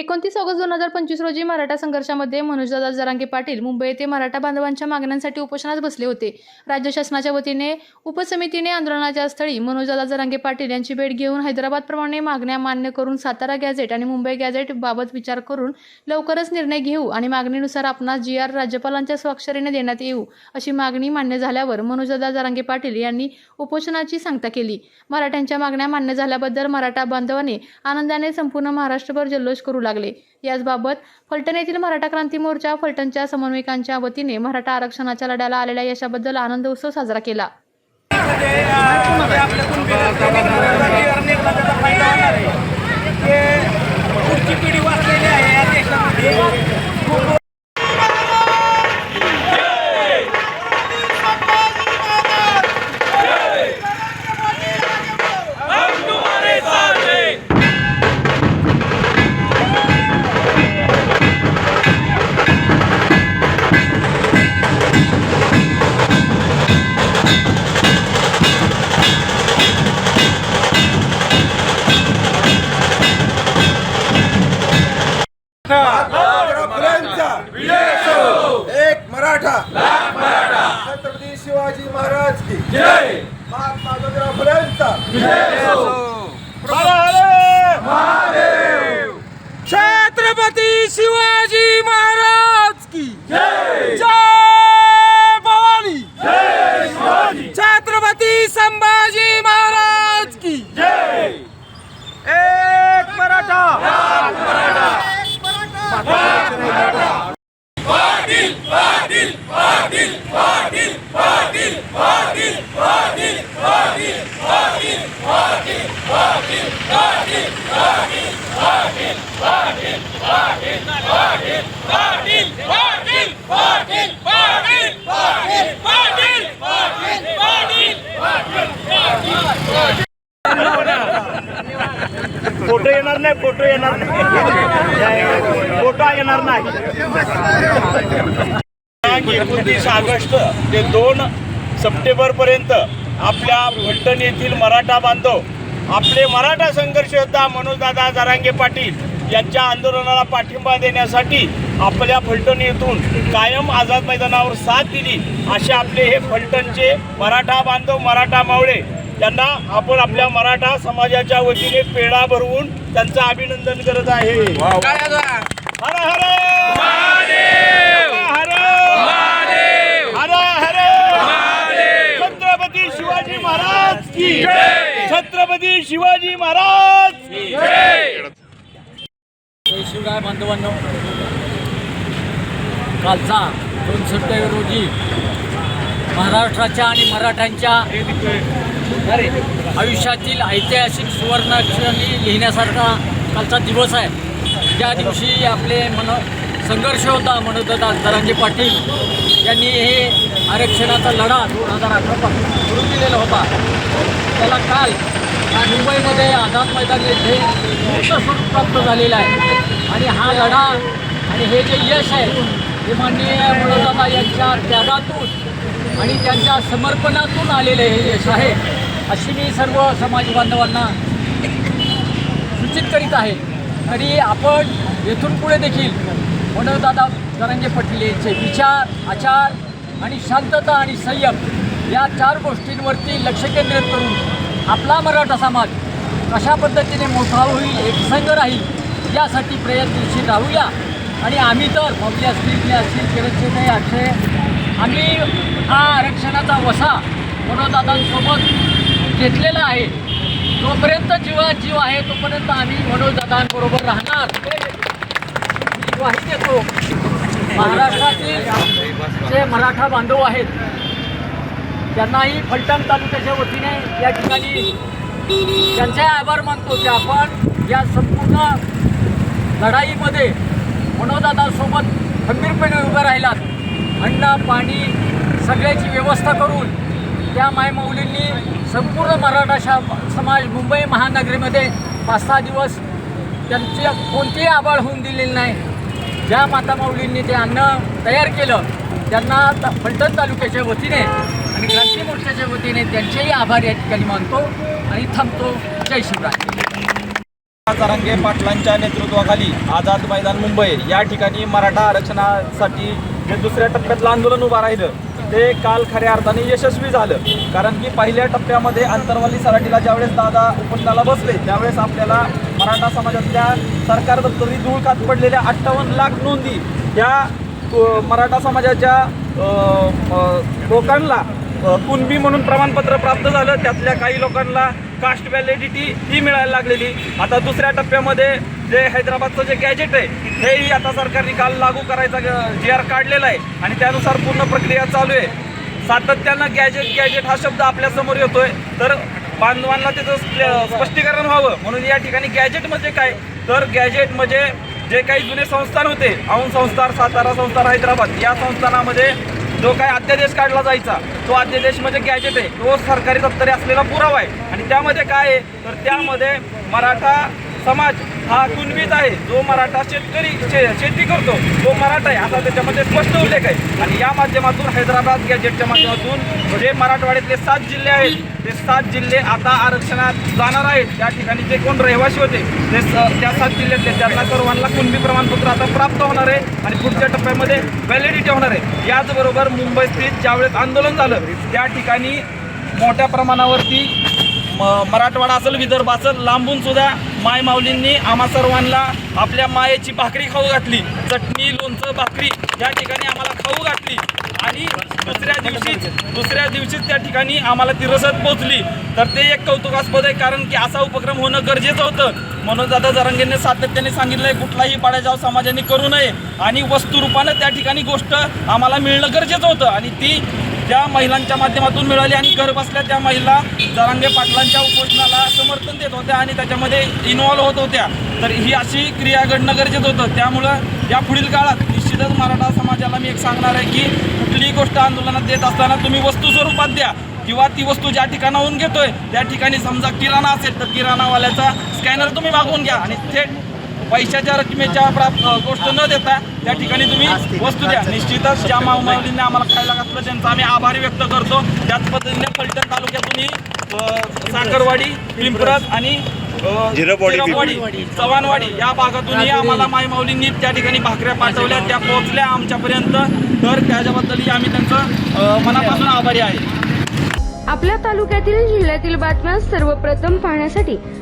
एकोणतीस ऑगस्ट दोन हजार पंचवीस रोजी मराठा संघर्षामध्ये मनोजदादा जरांगे पाटील मुंबई येथे मराठा बांधवांच्या मागण्यांसाठी उपोषणात बसले होते. राज्य शासनाच्या वतीने उपसमितीने आंदोलनाच्या स्थळी मनोजदादा जरांगे पाटील यांची भेट घेऊन हैदराबादप्रमाणे मागण्या मान्य करून सातारा गॅझेट आणि मुंबई गॅझेट बाबत विचार करून लवकरच निर्णय घेऊ आणि मागणीनुसार आपणास जी आर राज्यपालांच्या स्वाक्षरीने देण्यात येऊ अशी मागणी मान्य झाल्यावर मनोजदादा जरांगे पाटील यांनी उपोषणाची सांगता केली. मराठ्यांच्या मागण्या मान्य झाल्याबद्दल मराठा बांधवांनी आनंदाने संपूर्ण महाराष्ट्रभर जल्लोष करू लागले. याचबाबत फलटण येथील मराठा क्रांती मोर्चा फलटणच्या समन्वयकांच्या वतीने मराठा आरक्षणाच्या लढ्याला आलेल्या यशाबद्दल आनंद उत्सव साजरा केला. Yeah. फोटो येणार नाही फोटो येणार नाही. फोटो येणार नाही. एकोणतीस ऑगस्ट ते दोन सप्टेंबर पर्यंत आपल्या फलटण येथील मराठा बांधव आपले मराठा संघर्ष योद्धा मनोजदादा जरांगे पाटील यांच्या आंदोलनाला पाठिंबा देण्यासाठी आपल्या फलटण येथून कायम आझाद मैदानावर साथ दिली. असे आपले हे फलटणचे मराठा बांधव मराठा मावळे यांना आपण आपल्या मराठा समाजाच्या वतीने पेढा भरवून त्यांचं अभिनंदन करत आहे. हर हर! हर हर! हर छत्रपती शिवाजी महाराज की छत्रपती शिवाजी महाराज की जय! शिवराय बांधवांनो कालचा दोन सप्टेंबर रोजी महाराष्ट्राच्या आणि मराठ्यांच्या आयुष्यातील ऐतिहासिक सुवर्णाक्षरी लिहिण्यासारखा कालचा दिवस आहे. त्या दिवशी आपले मन संघर्ष होता मनोदत्ता दरांगे पाटील यांनी हे आरक्षणाचा लढा दोन हजार अठरापासून सुरू केलेला होता. त्याला काल या मुंबईमध्ये आझाद मैदान येथे मोठं स्वरूप प्राप्त झालेलं आहे. आणि हा लढा आणि हे जे यश आहे हे माननीय मनोदादा यांच्या त्यागातून आणि त्यांच्या समर्पणातून आलेलं हे यश आहे. अशी मी सर्व समाज बांधवांना सूचित करीत आहे. तरी आपण येथून पुढे देखील मनोदादा करंजे पटेल यांचे विचार आचार आणि शांतता आणि संयम या चार गोष्टींवरती लक्ष केंद्रित करून आपला मराठा समाज कशा पद्धतीने मोठा होईल एकसंग राहील यासाठी प्रयत्नशील राहूया. आणि आम्ही तर भव्य असतील मी असतील किरणचे नाही अक्षय आम्ही हा आरक्षणाचा वसा मनोदादांसोबत घेतलेला आहे. जोपर्यंत जीवात जीव आहे तोपर्यंत आम्ही मनोजदादांबरोबर राहणार. ग्वाही देतो. महाराष्ट्रातील जे मराठा बांधव आहेत त्यांनाही फलटण तालुक्याच्या वतीने या ठिकाणी त्यांचे आभार मानतो की आपण या संपूर्ण लढाईमध्ये मनोदादासोबत खंबीरपणे उभं राहिलात. अन्न पाणी सगळ्याची व्यवस्था करून त्या मायमौलींनी संपूर्ण मराठा शा समाज मुंबई महानगरीमध्ये पाच सहा दिवस त्यांची कोणतीही आबाळ होऊन दिलेली नाही. ज्या माता माऊलींनी ते अन्न तयार केलं त्यांना फलटण तालुक्याच्या वतीने आणि क्रांती मोर्चाच्या वतीने त्यांचेही आभार या ठिकाणी मानतो आणि थांबतो. जय शिवराय. जरांगे पाटलांच्या नेतृत्वाखाली आझाद मैदान मुंबई या ठिकाणी मराठा आरक्षणासाठी जे दुसऱ्या टप्प्यातलं आंदोलन उभं राहिलं ते काल खऱ्या अर्थाने यशस्वी झालं. कारण की पहिल्या टप्प्यामध्ये अंतरवाली सराटीला ज्यावेळेस दादा उपंडाला बसले त्यावेळेस आपल्याला मराठा समाजातल्या सरकार दप्तरी धूळखात पडलेल्या अठ्ठावन्न लाख नोंदी या मराठा समाजाच्या लोकांना कुणबी म्हणून प्रमाणपत्र प्राप्त झालं. त्यातल्या काही लोकांना कास्ट व्हॅलिडिटी ही मिळायला लागलेली. आता दुसऱ्या टप्प्यामध्ये जे हैदराबादचं जे गॅजेट आहे हेही आता सरकारने काल लागू करायचा जी आर काढलेला आहे. आणि त्यानुसार पूर्ण प्रक्रिया चालू आहे. सातत्यानं गॅजेट गॅजेट हा शब्द आपल्यासमोर येतोय. तर बांधवांना त्याचं स्पष्टीकरण व्हावं. म्हणून या ठिकाणी गॅजेट म्हणजे काय? तर गॅजेट म्हणजे जे काही जुने संस्थान होते औंध संस्थान सातारा संस्थान हैदराबाद या संस्थानामध्ये जो काय अध्यादेश काढला जायचा तो अध्यादेश म्हणजे गॅजेट आहे. तो सरकारी दप्तरी असलेला पुरावा आहे. आणि त्यामध्ये काय आहे? तर त्यामध्ये मराठा समाज हा कुणबीच आहे. जो मराठा शेतकरी शे शेती करतो तो मराठा आहे. असा त्याच्यामध्ये स्पष्ट उल्लेख आहे. आणि या माध्यमातून हैदराबाद गॅजेटच्या माध्यमातून जे मराठवाड्यातले सात जिल्हे आहेत ते सात जिल्हे आता आरक्षणात जाणार आहेत. त्या ठिकाणी जे कोण रहिवासी होते ते स- त्या सात जिल्ह्यातले त्यांना सर्वांना कुणबी प्रमाणपत्र आता प्राप्त होणार आहे आणि पुढच्या टप्प्यामध्ये व्हॅलिडिटी होणार आहे. याचबरोबर मुंबई स्थित ज्यावेळेस आंदोलन झालं त्या ठिकाणी मोठ्या प्रमाणावरती म- मराठवाडा असेल विदर्भ असेल लांबून सुद्धा माय माऊलींनी आम्हा सर्वांना आपल्या मायेची भाकरी खाऊ घातली. चटणी लोणचं भाकरी या ठिकाणी आम्हाला खाऊ घातली. आणि दुसऱ्या दिवशीच दुसऱ्या दिवशीच त्या ठिकाणी आम्हाला ती रसद पोचली तर ते एक कौतुकास्पद आहे कारण की असा उपक्रम होणं गरजेचं होतं. म्हणून दादा जरांगेंनी सातत्याने सांगितलंय कुठलाही पाड्याजाव समाजाने करू नये. आणि वस्तुरूपानं त्या ठिकाणी गोष्ट आम्हाला मिळणं गरजेचं होतं. आणि ती त्या महिलांच्या माध्यमातून मिळाली आणि घर बसल्या त्या महिला जरांगे पाटलांच्या उपोषणाला समर्थन देत होत्या आणि त्याच्यामध्ये इन्व्हॉल्व्ह होत होत्या. तर ही अशी क्रिया घडणं गरजेचं होतं. त्यामुळं या पुढील काळात निश्चितच मराठा समाजाला मी एक सांगणार आहे की कुठलीही गोष्ट आंदोलनात देत असताना तुम्ही वस्तू स्वरूपात द्या किंवा ती वस्तू ज्या ठिकाणाहून घेतोय त्या ठिकाणी समजा किराणा असेल तर किराणावाल्याचा स्कॅनर तुम्ही मागवून घ्या आणि थेट पैशाच्या रकमेच्या प्राप्त गोष्ट न देता त्या ठिकाणी तुम्ही वस्तू द्या. निश्चितच ज्या माऊलींनी आम्हाला खायला घातलं त्यांचा आम्ही आभार व्यक्त करतो. त्याच पद्धतीने फलटण तालुक्यातूनही साखरवाडी पिंपरज आणि जिरपवाडी चव्हाणवाडी या भागातूनही आम्हाला माय माऊलींनी त्या ठिकाणी भाकऱ्या पाठवल्या. त्या पोहोचल्या आमच्यापर्यंत. तर त्याच्याबद्दलही आम्ही त्यांचं मनापासून आभारी आहे. आपल्या तालुक्यातील जिल्ह्यातील बातम्या सर्वप्रथम पाहण्यासाठी